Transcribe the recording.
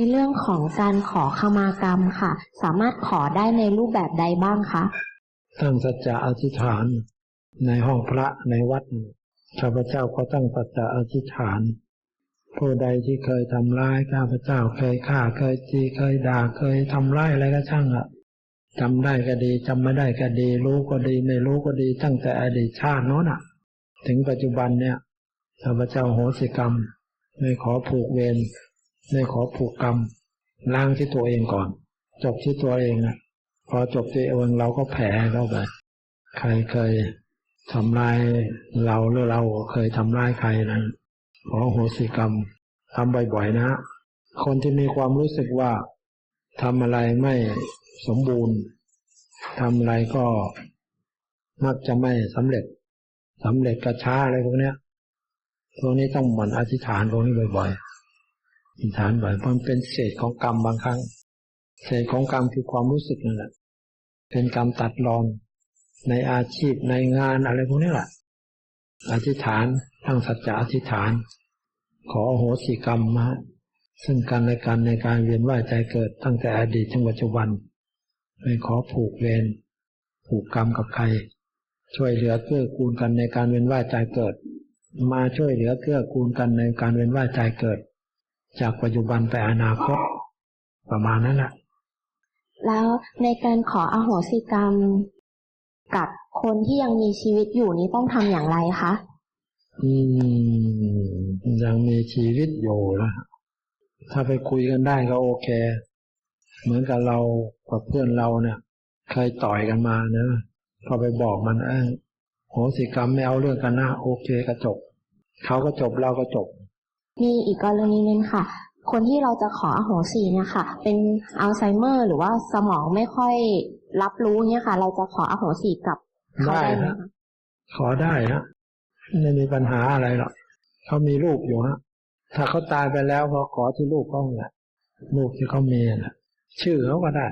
ในเรื่องของการขอขมากรรมค่ะ สามารถขอได้ในรูปแบบใดบ้างคะตั้งสัจจะอธิษฐาน ในห้องพระในวัดข้าพเจ้าก็ตั้งสัจจะอธิษฐาน ผู้ใดที่เคยทำร้ายข้าพเจ้าเคยฆ่าเคยตีเคยด่าเคยทำร้ายอะไรก็ช่างอะจำได้ก็ดีจำไม่ได้ก็ดี รู้ก็ดีไม่รู้ก็ดี ตั้งแต่อดีตชาติโน้นอะถึงปัจจุบันเนี่ยข้าพเจ้าโหสิกรรม ไม่ขอผูกเวร ไม่ขอผูกกรรมล้างที่ตัวเองก่อน จบที่ตัวเองอะพอจบที่เองเราก็แผ่เข้าไปใครเคยทำร้ายเราหรือเราเคยทำร้ายใครนะขอโหสิกรรมทำบ่อยๆนะ คนที่มีความรู้สึกว่าทำอะไรไม่สมบูรณ์ทำอะไรก็มักจะไม่สำเร็จสำเร็จกระช้าอะไรพวกนี้พวกนี้ต้องหมั่นอธิษฐานพวกนี้บ่อยๆ อธิษฐานบ่อยเพราะมันเป็นเศษของกรรมบางครั้ง เศษของกรรมคือความรู้สึกนั่นแหละเป็นกรรมตัดรอน ในอาชีพในงานอะไรพวกนี้แหละอธิษฐานตั้งสัจจะอธิษฐาน ขอโหสิกรรมมาซึ่งกันและกันในการเวียนว่ายใจเกิดตั้งแต่อดีตถึงปัจจุบันไม่ขอผูกเวรผูกกรรมกับใคร ช่วยเหลือเกื้อกูลกันในการเวียนว่ายใจเกิด มาช่วยเหลือเกื้อกูลกันในการเวียนว่ายใจเกิด จากปัจจุบันไปอนาคตประมาณนั้นแหละแล้วในการขออโหสิกรรม กับคนที่ยังมีชีวิตอยู่นี้ต้องทำอย่างไรคะอืมยังมีชีวิตอยู่นะถ้าไปคุยกันได้ก็โอเค เหมือนกับเรากับเพื่อนเราเนี่ยเคยต่อยกันมาเนะพอไปบอกมันเออโหสิกรรมไม่เอาเรื่องกันนะโอเคก็จบเขาก็จบเราก็จบ มีอีกกรณีหนึ่งค่ะ คนที่เราจะขออโหสิเนี่ยค่ะ เป็นอัลไซเมอร์ หรือว่าสมองไม่ค่อยรับรู้เนี่ยค่ะ เราจะขออโหสิกับเขาได้ไหมได้ฮะคะขอได้ฮะไม่มีปัญหาอะไรหรอกเขามีลูกอยู่ฮะถ้าเขาตายไปแล้วก็ขอที่ลูกเขาแหละลูกที่เขามีน่ะชื่อเขาก็ได้